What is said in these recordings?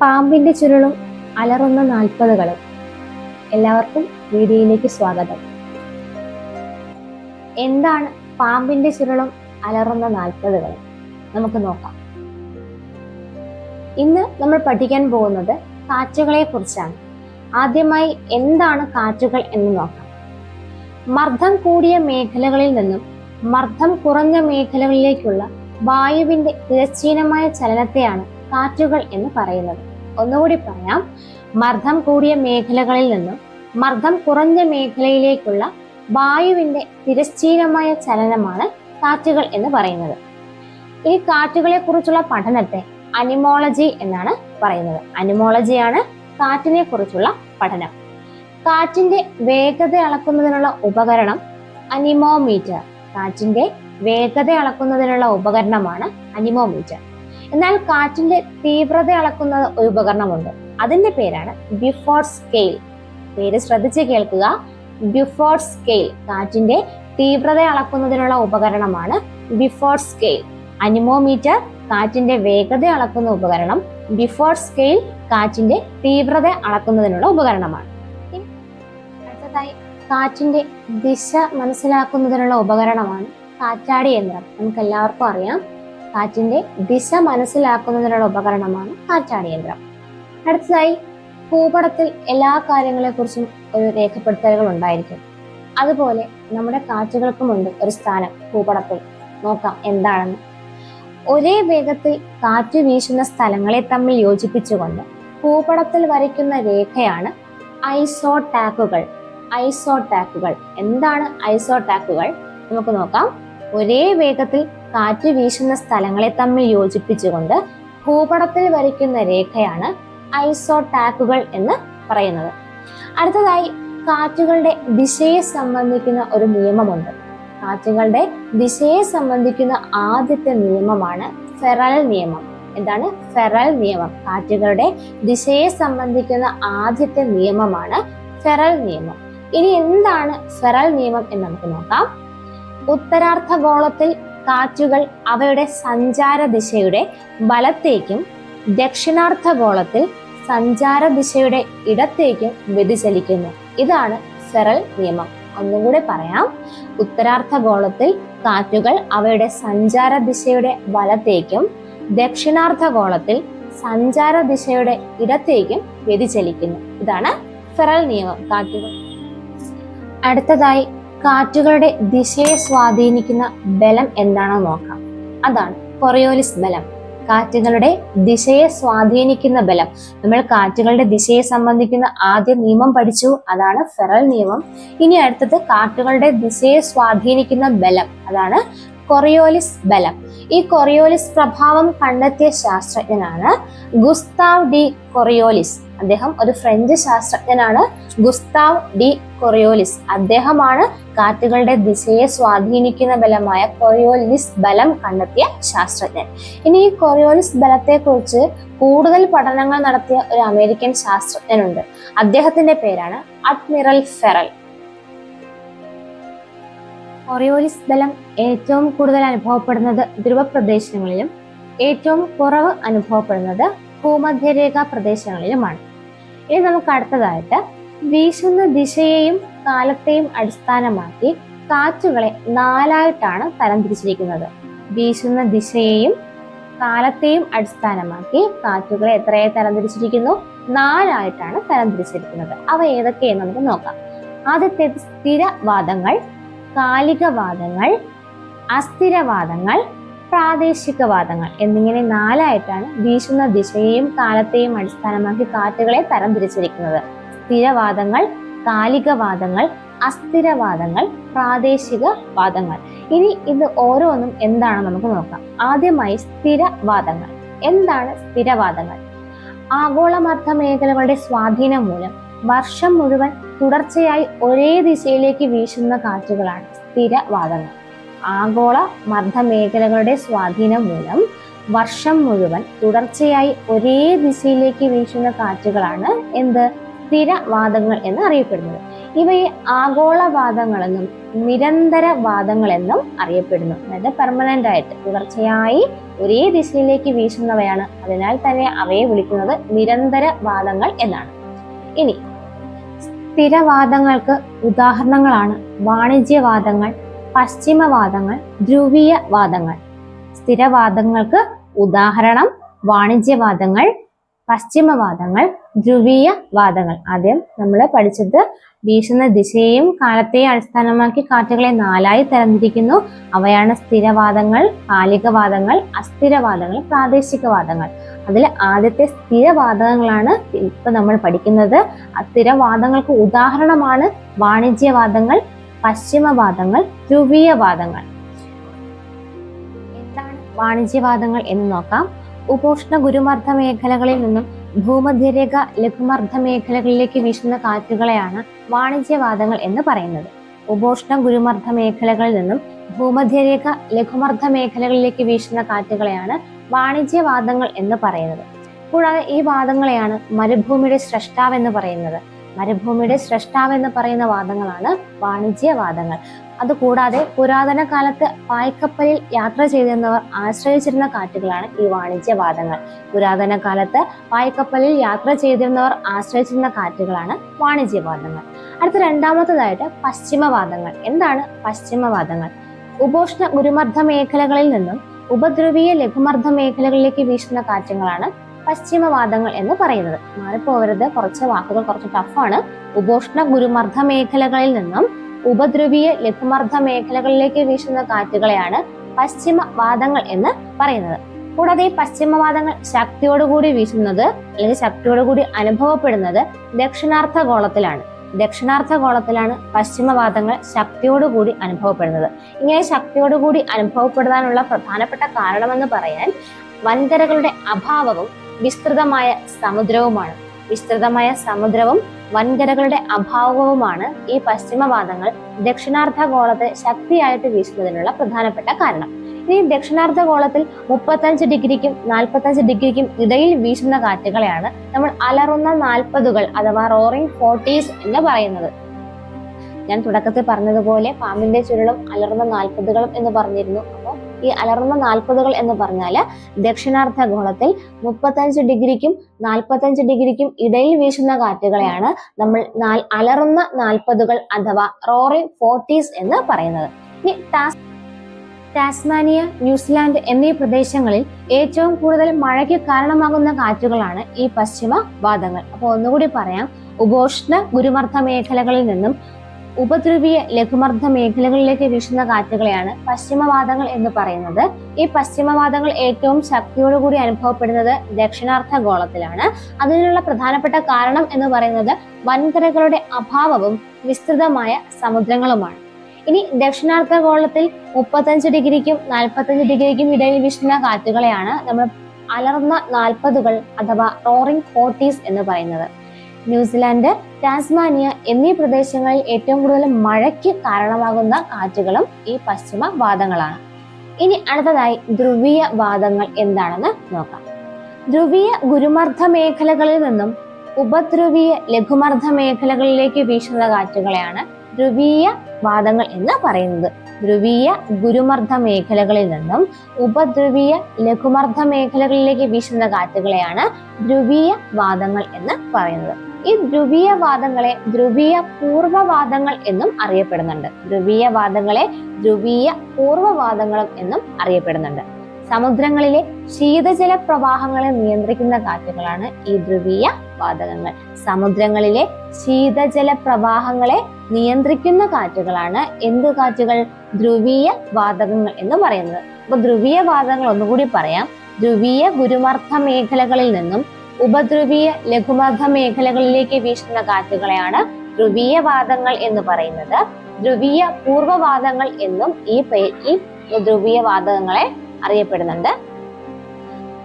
പാമ്പിന്റെ ചുരുളും അലറുന്ന നാൽപ്പതുകളും. എല്ലാവർക്കും വീഡിയോയിലേക്ക് സ്വാഗതം. എന്താണ് പാമ്പിന്റെ ചുരുളും അലറുന്ന നാൽപ്പതുകളും? നമുക്ക് നോക്കാം. ഇന്ന് നമ്മൾ പഠിക്കാൻ പോകുന്നത് കാറ്റുകളെ കുറിച്ചാണ് ആദ്യമായി എന്താണ് കാറ്റുകൾ എന്ന് നോക്കാം. മർദ്ദം കൂടിയ മേഖലകളിൽ നിന്നും മർദ്ദം കുറഞ്ഞ മേഖലകളിലേക്കുള്ള വായുവിന്റെ തിരശ്ചീനമായ ചലനത്തെയാണ് കാറ്റുകൾ എന്ന് പറയുന്നത്. ഒന്നുകൂടി പറയാം. മർദ്ദം കൂടിയ മേഖലകളിൽ നിന്നും മർദ്ദം കുറഞ്ഞ മേഖലയിലേക്കുള്ള വായുവിന്റെ തിരശ്ചീനമായ ചലനമാണ് കാറ്റുകൾ എന്ന് പറയുന്നത്. ഈ കാറ്റുകളെ കുറിച്ചുള്ള പഠനത്തെ അനിമോളജി എന്നാണ് പറയുന്നത്. അനിമോളജിയാണ് കാറ്റിനെ കുറിച്ചുള്ള പഠനം. കാറ്റിന്റെ വേഗത അളക്കുന്നതിനുള്ള ഉപകരണം അനിമോമീറ്റർ. കാറ്റിന്റെ വേഗത അളക്കുന്നതിനുള്ള ഉപകരണമാണ് അനിമോമീറ്റർ. എന്നാൽ കാറ്റിന്റെ തീവ്രത അളക്കുന്ന ഒരു ഉപകരണമുണ്ട്. അതിന്റെ പേരാണ് ബിഫോർ സ്കെയിൽ പേര് ശ്രദ്ധിച്ച് കേൾക്കുക. ബിഫോർ സ്കെയിൽ കാറ്റിന്റെ തീവ്രത അളക്കുന്നതിനുള്ള ഉപകരണമാണ് ബിഫോർ സ്കെയിൽ അനിമോമീറ്റർ കാറ്റിന്റെ വേഗത അളക്കുന്ന ഉപകരണം ബിഫോർ സ്കെയിൽ കാറ്റിന്റെ തീവ്രത അളക്കുന്നതിനുള്ള ഉപകരണമാണ്. അടുത്തതായി കാറ്റിന്റെ ദിശ മനസ്സിലാക്കുന്നതിനുള്ള ഉപകരണമാണ് കാറ്റാടി യന്ത്രം. നമുക്ക് എല്ലാവർക്കും അറിയാം. കാറ്റിന്റെ ദിശ മനസ്സിലാക്കുന്നതിനുള്ള ഉപകരണമാണ് കാറ്റാടി യന്ത്രം അടുത്തതായി ഭൂപടത്തിൽ എല്ലാ കാര്യങ്ങളെക്കുറിച്ചും ഒരു രേഖപ്പെടുത്തലുകൾ ഉണ്ടായിരിക്കും. അതുപോലെ നമ്മുടെ കാറ്റുകൾക്കുമുണ്ട് ഒരു സ്ഥാനം ഭൂപടത്തിൽ. നോക്കാം എന്താണെന്ന്. ഒരേ വേഗത്തിൽ കാറ്റ് വീശുന്ന സ്ഥലങ്ങളെ തമ്മിൽ യോജിപ്പിച്ചുകൊണ്ട് ഭൂപടത്തിൽ വരയ്ക്കുന്ന രേഖയാണ് ഐസോടാക്കുകൾ. ഐസോടാക്കുകൾ. എന്താണ് ഐസോടാക്കുകൾ? നമുക്ക് നോക്കാം. ഒരേ വേഗത്തിൽ കാറ്റ് വീശുന്ന സ്ഥലങ്ങളെ തമ്മിൽ യോജിപ്പിച്ചുകൊണ്ട് ഭൂപടത്തിൽ വരയ്ക്കുന്ന രേഖയാണ് ഐസോടാക്കുകൾ എന്ന് പറയുന്നത്. അടുത്തതായി കാറ്റുകളുടെ ദിശയെ സംബന്ധിക്കുന്ന ഒരു നിയമമുണ്ട്. കാറ്റുകളുടെ ദിശയെ സംബന്ധിക്കുന്ന ആദ്യത്തെ നിയമമാണ് ഫെറൽ നിയമം. എന്താണ്? ഫെറൽ നിയമം. കാറ്റുകളുടെ ദിശയെ സംബന്ധിക്കുന്ന ആദ്യത്തെ നിയമമാണ് ഫെറൽ നിയമം. ഇനി എന്താണ് ഫെറൽ നിയമം എന്ന് നമുക്ക് നോക്കാം. ഉത്തരാർദ്ധഗോളത്തിൽ കാറ്റുകൾ അവയുടെ സഞ്ചാര ദിശയുടെ വലത്തേക്കും ദക്ഷിണാർദ്ധഗോളത്തിൽ സഞ്ചാര ദിശയുടെ ഇടത്തേക്കും വ്യതിചലിക്കുന്നു. ഇതാണ് ഫെറൽ നിയമം. ഒന്നുകൂടെ പറയാം. ഉത്തരാർദ്ധഗോളത്തിൽ കാറ്റുകൾ അവയുടെ സഞ്ചാര ദിശയുടെ വലത്തേക്കും ദക്ഷിണാർദ്ധഗോളത്തിൽ സഞ്ചാര ദിശയുടെ ഇടത്തേക്കും വ്യതിചലിക്കുന്നു. ഇതാണ് ഫെറൽ നിയമം. കാറ്റുകൾ. അടുത്തതായി കാറ്റുകളുടെ ദിശയെ സ്വാധീനിക്കുന്ന ബലം എന്താണെന്ന് നോക്കാം. അതാണ് കൊറിയോലിസ് ബലം. കാറ്റുകളുടെ ദിശയെ സ്വാധീനിക്കുന്ന ബലം. നമ്മൾ കാറ്റുകളുടെ ദിശയെ സംബന്ധിക്കുന്ന ആദ്യ നിയമം പഠിച്ചു. അതാണ് ഫെറൽ നിയമം. ഇനി അടുത്തത് കാറ്റുകളുടെ ദിശയെ സ്വാധീനിക്കുന്ന ബലം. അതാണ് കൊറിയോലിസ് ബലം. ഈ കൊറിയോലിസ് പ്രഭാവം കണ്ടെത്തിയ ശാസ്ത്രജ്ഞനാണ് ഗുസ്താവ് ഡി കൊറിയോലിസ്. അദ്ദേഹം ഒരു ഫ്രഞ്ച് ശാസ്ത്രജ്ഞനാണ്. Gustave de Coriolis. അദ്ദേഹമാണ് കാറ്റുകളുടെ ദിശയെ സ്വാധീനിക്കുന്ന ബലമായ കൊറിയോലിസ് ബലം കണ്ടെത്തിയ ശാസ്ത്രജ്ഞൻ. ഇനി ഈ കൊറിയോലിസ് ബലത്തെക്കുറിച്ച് കൂടുതൽ പഠനങ്ങൾ നടത്തിയ ഒരു അമേരിക്കൻ ശാസ്ത്രജ്ഞനുണ്ട്. അദ്ദേഹത്തിന്റെ പേരാണ് അഡ്മിറൽ ഫെറൽ. കൊറിയോലിസ് ബലം ഏറ്റവും കൂടുതൽ അനുഭവപ്പെടുന്നത് ധ്രുവപ്രദേശങ്ങളിലും ഏറ്റവും കുറവ് അനുഭവപ്പെടുന്നത് ഭൂമധ്യരേഖ പ്രദേശങ്ങളിലുമാണ്. ഇനി നമുക്ക് അടുത്തതായിട്ട് വീശുന്ന ദിശയെയും കാലത്തെയും അടിസ്ഥാനമാക്കി കാറ്റുകളെ നാലായിട്ടാണ് തരംതിരിച്ചിരിക്കുന്നത് വീശുന്ന ദിശയെയും കാലത്തെയും അടിസ്ഥാനമാക്കി കാറ്റുകളെ എത്രയായി തരംതിരിച്ചിരിക്കുന്നു നാലായിട്ടാണ് തരംതിരിച്ചിരിക്കുന്നത് അവ ഏതൊക്കെയെന്ന് നമുക്ക് നോക്കാം. ആദ്യത്തെ സ്ഥിരവാദങ്ങൾ കാലികവാദങ്ങൾ അസ്ഥിരവാദങ്ങൾ പ്രാദേശികവാദങ്ങൾ എന്നിങ്ങനെ നാലായിട്ടാണ് വീശുന്ന ദിശയെയും കാലത്തെയും അടിസ്ഥാനമാക്കി കാറ്റുകളെ തരംതിരിച്ചിരിക്കുന്നത്. സ്ഥിരവാദങ്ങൾ കാലികവാദങ്ങൾ അസ്ഥിരവാദങ്ങൾ പ്രാദേശിക വാദങ്ങൾ ഇനി ഇത് ഓരോന്നും എന്താണ് നമുക്ക് നോക്കാം. ആദ്യമായി സ്ഥിരവാദങ്ങൾ. എന്താണ് സ്ഥിരവാദങ്ങൾ? ആഗോളമർദ്ധ മേഖലകളുടെ സ്വാധീനം മൂലം വർഷം മുഴുവൻ തുടർച്ചയായി ഒരേ ദിശയിലേക്ക് വീശുന്ന കാറ്റുകളാണ് സ്ഥിരവാദങ്ങൾ ആഗോള മർദ്ദ മേഖലകളുടെ സ്വാധീനം മൂലം വർഷം മുഴുവൻ തുടർച്ചയായി ഒരേ ദിശയിലേക്ക് വീശുന്ന കാറ്റുകളാണ് എന്ത്? സ്ഥിരവാദങ്ങൾ എന്ന് അറിയപ്പെടുന്നത്. ഇവയെ ആഗോളവാദങ്ങളെന്നും നിരന്തര വാദങ്ങളെന്നും അറിയപ്പെടുന്നു. അതായത് പെർമനന്റ് ആയിട്ട് തുടർച്ചയായി ഒരേ ദിശയിലേക്ക് വീശുന്നവയാണ്. അതിനാൽ തന്നെ അവയെ വിളിക്കുന്നത് നിരന്തര വാദങ്ങൾ എന്നാണ്. ഇനി സ്ഥിരവാദങ്ങൾക്ക് ഉദാഹരണങ്ങളാണ് വാണിജ്യവാദങ്ങൾ പശ്ചിമവാദങ്ങൾ ധ്രുവീയ വാദങ്ങൾ സ്ഥിരവാദങ്ങൾക്ക് ഉദാഹരണം വാണിജ്യവാദങ്ങൾ പശ്ചിമവാദങ്ങൾ ധ്രുവീയ വാദങ്ങൾ ആദ്യം നമ്മൾ പഠിച്ചത് വീശുന്ന ദിശയെയും കാലത്തെയും അടിസ്ഥാനമാക്കി കാറ്റുകളെ നാലായി തരംതിരിക്കുന്നു. അവയാണ് സ്ഥിരവാദങ്ങൾ കാലികവാദങ്ങൾ അസ്ഥിരവാദങ്ങൾ പ്രാദേശികവാദങ്ങൾ. അതിൽ ആദ്യത്തെ സ്ഥിരവാദങ്ങളാണ് ഇപ്പൊ നമ്മൾ പഠിക്കുന്നത്. സ്ഥിരവാദങ്ങൾക്ക് ഉദാഹരണമാണ് വാണിജ്യവാദങ്ങൾ പശ്ചിമവാദങ്ങൾ ധ്രുവീയവാദങ്ങൾ എന്താണ് വാണിജ്യവാദങ്ങൾ എന്ന് നോക്കാം. ഉപോഷ്ണ ഗുരുമർദ്ദ മേഖലകളിൽ നിന്നും ഭൂമധ്യരേഖ ലഘുമർദ്ദ മേഖലകളിലേക്ക് വീശുന്ന കാറ്റുകളെയാണ് വാണിജ്യവാദങ്ങൾ എന്ന് പറയുന്നത്. ഉപോഷ്ണ ഗുരുമർദ്ദ മേഖലകളിൽ നിന്നും ഭൂമധ്യരേഖ ലഘുമർദ്ദ മേഖലകളിലേക്ക് വീശുന്ന കാറ്റുകളെയാണ് വാണിജ്യവാദങ്ങൾ എന്ന് പറയുന്നത്. കൂടാതെ ഈ വാദങ്ങളെയാണ് മരുഭൂമിയുടെ സ്രഷ്ടാവ് എന്ന് പറയുന്നത്. മരുഭൂമിയുടെ സ്രഷ്ടാവ് എന്ന് പറയുന്ന വാദങ്ങളാണ് വാണിജ്യവാദങ്ങൾ. അതുകൂടാതെ പുരാതന കാലത്ത് പായ്ക്കപ്പലിൽ യാത്ര ചെയ്തിരുന്നവർ ആശ്രയിച്ചിരുന്ന കാറ്റുകളാണ് ഈ വാണിജ്യവാദങ്ങൾ. പുരാതന കാലത്ത് പായ്ക്കപ്പലിൽ യാത്ര ചെയ്തിരുന്നവർ ആശ്രയിച്ചിരുന്ന കാറ്റുകളാണ് വാണിജ്യവാദങ്ങൾ. അടുത്ത രണ്ടാമത്തതായിട്ട് പശ്ചിമവാദങ്ങൾ. എന്താണ് പശ്ചിമവാദങ്ങൾ? ഉപോഷ്ണ ഗുരുമർദ്ദ മേഖലകളിൽ നിന്നും ഉപദ്രവീയ ലഘുമർദ്ദ മേഖലകളിലേക്ക് വീശുന്ന കാറ്റുകളാണ് പശ്ചിമവാദങ്ങൾ എന്ന് പറയുന്നത്. മാറിപ്പോവരുത് കുറച്ച് വാക്കുകൾ കുറച്ച് ടഫാണ് ഉപോഷ്ണ ഗുരുമർദ്ദ മേഖലകളിൽ നിന്നും ഉപദ്രവീയ ലഘുമർദ്ദ മേഖലകളിലേക്ക് വീശുന്ന കാറ്റുകളെയാണ് പശ്ചിമവാദങ്ങൾ എന്ന് പറയുന്നത്. കൂടാതെ ഈ പശ്ചിമവാദങ്ങൾ ശക്തിയോടുകൂടി വീശുന്നത് അല്ലെങ്കിൽ ശക്തിയോടുകൂടി അനുഭവപ്പെടുന്നത് ദക്ഷിണാർത്ഥ ഗോളത്തിലാണ് ദക്ഷിണാർത്ഥ ഗോളത്തിലാണ് പശ്ചിമവാദങ്ങൾ ശക്തിയോടുകൂടി അനുഭവപ്പെടുന്നത്. ഇങ്ങനെ ശക്തിയോടുകൂടി അനുഭവപ്പെടാനുള്ള പ്രധാനപ്പെട്ട കാരണമെന്ന് പറയാൻ വൻകരകളുടെ അഭാവവും വിസ്തൃതമായ സമുദ്രവുമാണ്. വിസ്തൃതമായ സമുദ്രവും വൻകരകളുടെ അഭാവവുമാണ് ഈ പശ്ചിമവാദങ്ങൾ ദക്ഷിണാർദ്ധ ഗോളത്തെ ശക്തിയായിട്ട് വീശുന്നതിനുള്ള പ്രധാനപ്പെട്ട കാരണം. ഇനി ദക്ഷിണാർദ്ധ ഗോളത്തിൽ മുപ്പത്തഞ്ച് ഡിഗ്രിക്കും നാൽപ്പത്തഞ്ച് ഡിഗ്രിക്കും ഇടയിൽ വീശുന്ന കാറ്റുകളെയാണ് നമ്മൾ അലറുന്ന നാൽപ്പതുകൾ അഥവാ റോറിംഗ് ഫോർട്ടീസ് എന്ന് പറയുന്നത്. ഞാൻ തുടക്കത്തിൽ പറഞ്ഞതുപോലെ പാമ്പിന്റെ ചുരുളും അലർന്ന നാൽപ്പതുകളും എന്ന് പറഞ്ഞിരുന്നു. അപ്പോൾ ഈ അലർന്ന നാൽപ്പതുകൾ എന്ന് പറഞ്ഞാൽ ദക്ഷിണാർദ്ധ ഗോളത്തിൽ മുപ്പത്തഞ്ച് ഡിഗ്രിക്കും നാൽപ്പത്തഞ്ച് ഡിഗ്രിക്കും ഇടയിൽ വീശുന്ന കാറ്റുകളെയാണ് നമ്മൾ അലറുന്ന നാൽപ്പതുകൾ അഥവാ റോറിംഗ് ഫോർട്ടീസ് എന്ന് പറയുന്നത്. ഇനി ടാസ് ടാസ്മാനിയ ന്യൂസിലാൻഡ് എന്നീ പ്രദേശങ്ങളിൽ ഏറ്റവും കൂടുതൽ മഴയ്ക്ക് കാരണമാകുന്ന കാറ്റുകളാണ് ഈ പശ്ചിമ വാദങ്ങൾ. അപ്പോൾ ഒന്നുകൂടി പറയാം. ഉപോഷ്ണ ഗുരുമർദ്ദ മേഖലകളിൽ നിന്നും ഉപദ്രവീയ ലഘുമർദ്ദ മേഖലകളിലേക്ക് വീശുന്ന കാറ്റുകളെയാണ് പശ്ചിമവാദങ്ങൾ എന്ന് പറയുന്നത്. ഈ പശ്ചിമവാദങ്ങൾ ഏറ്റവും ശക്തിയോടുകൂടി അനുഭവപ്പെടുന്നത് ദക്ഷിണാർത്ഥ ഗോളത്തിലാണ്. അതിനുള്ള പ്രധാനപ്പെട്ട കാരണം എന്ന് പറയുന്നത് വൻകരകളുടെ അഭാവവും വിസ്തൃതമായ സമുദ്രങ്ങളുമാണ്. ഇനി ദക്ഷിണാർത്ഥ ഗോളത്തിൽ മുപ്പത്തഞ്ച് ഡിഗ്രിക്കും നാൽപ്പത്തഞ്ച് ഡിഗ്രിക്കും ഇടയിൽ വീശുന്ന കാറ്റുകളെയാണ് നമ്മൾ അലർന്ന നാൽപ്പതുകൾ അഥവാ റോറിംഗ് ഫോർട്ടീസ് എന്ന് പറയുന്നത്. ന്യൂസിലാൻഡ് ടാസ്മാനിയ എന്നീ പ്രദേശങ്ങളിൽ ഏറ്റവും കൂടുതൽ മഴയ്ക്ക് കാരണമാകുന്ന കാറ്റുകളും ഈ പശ്ചിമ വാദങ്ങളാണ്. ഇനി അടുത്തതായി ധ്രുവീയ വാദങ്ങൾ എന്താണെന്ന് നോക്കാം. ധ്രുവീയ ഗുരുമർദ്ദ മേഖലകളിൽ നിന്നും ഉപധ്രുവീയ ലഘുമർദ്ദ മേഖലകളിലേക്ക് വീശുന്ന കാറ്റുകളെയാണ് ധ്രുവീയ വാദങ്ങൾ എന്ന് പറയുന്നത്. ധ്രുവീയ ഗുരുമർദ്ദ മേഖലകളിൽ നിന്നും ഉപധ്രുവീയ ലഘുമർദ്ദ മേഖലകളിലേക്ക് വീശുന്ന കാറ്റുകളെയാണ് ധ്രുവീയ വാദങ്ങൾ എന്ന് പറയുന്നത്. ഈ ധ്രുവീയ വാദങ്ങളെ ധ്രുവീയ പൂർവവാദങ്ങൾ എന്നും അറിയപ്പെടുന്നുണ്ട്. ധ്രുവീയ വാദങ്ങളെ ധ്രുവീയ പൂർവവാദങ്ങളും എന്നും അറിയപ്പെടുന്നുണ്ട്. സമുദ്രങ്ങളിലെ ശീതജല പ്രവാഹങ്ങളെ നിയന്ത്രിക്കുന്ന കാറ്റുകളാണ് ഈ ധ്രുവീയ വാതകങ്ങൾ സമുദ്രങ്ങളിലെ ശീതജല പ്രവാഹങ്ങളെ നിയന്ത്രിക്കുന്ന കാറ്റുകളാണ് എന്ത് കാറ്റുകൾ? ധ്രുവീയ വാതകങ്ങൾ എന്ന് പറയുന്നത്. അപ്പൊ ധ്രുവീയ വാതകങ്ങൾ ഒന്നുകൂടി പറയാം. ധ്രുവീയ ഗുരുമർദ്ധ മേഖലകളിൽ നിന്നും ഉപധ്രുവീയ ലഘുമർദ്ധ മേഖലകളിലേക്ക് വീശുന്ന കാറ്റുകളെയാണ് ധ്രുവീയ വാദങ്ങൾ എന്ന് പറയുന്നത്. ധ്രുവീയ പൂർവവാദങ്ങൾ എന്നും ഈ ഈ ധ്രുവീയ വാതകങ്ങളെ അറിയപ്പെടുന്നുണ്ട്.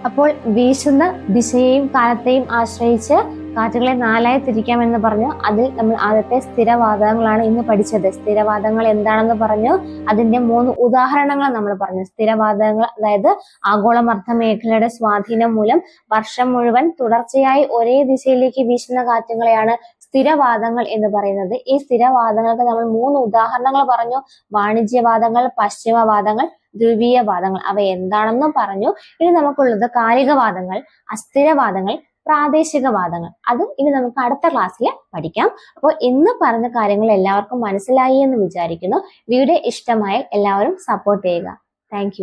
അപ്പോൾ വീശുന്ന ദിശയെയും കാലത്തെയും ആശ്രയിച്ച് കാറ്റുകളെ നാലായി തിരിക്കാമെന്ന് പറഞ്ഞു. അതിൽ നമ്മൾ ആദ്യത്തെ സ്ഥിരവാദങ്ങളാണ് ഇന്ന് പഠിച്ചത്. സ്ഥിരവാദങ്ങൾ എന്താണെന്ന് പറഞ്ഞു. അതിന്റെ മൂന്ന് ഉദാഹരണങ്ങൾ നമ്മൾ പറഞ്ഞു. സ്ഥിരവാദങ്ങൾ അതായത് ആഗോളമർദ്ദ മേഖലയുടെ സ്വാധീനം മൂലം വർഷം മുഴുവൻ തുടർച്ചയായി ഒരേ ദിശയിലേക്ക് വീശുന്ന കാറ്റുകളെയാണ് സ്ഥിരവാദങ്ങൾ എന്ന് പറയുന്നത്. ഈ സ്ഥിരവാദങ്ങൾക്ക് നമ്മൾ മൂന്ന് ഉദാഹരണങ്ങൾ പറഞ്ഞു. വാണിജ്യവാദങ്ങൾ പശ്ചിമവാദങ്ങൾ ദ്വീയവാദങ്ങൾ അവ എന്താണെന്നും പറഞ്ഞു. ഇനി നമുക്കുള്ളത് കാലികവാദങ്ങൾ അസ്ഥിരവാദങ്ങൾ പ്രാദേശികവാദങ്ങൾ. അതും ഇനി നമുക്ക് അടുത്ത ക്ലാസ്സിൽ പഠിക്കാം. അപ്പോൾ ഇന്ന് പറഞ്ഞ കാര്യങ്ങൾ എല്ലാവർക്കും മനസ്സിലായി എന്ന് വിചാരിക്കുന്നു. വീഡിയോ ഇഷ്ടമായാൽ എല്ലാവരും സപ്പോർട്ട് ചെയ്യുക. താങ്ക്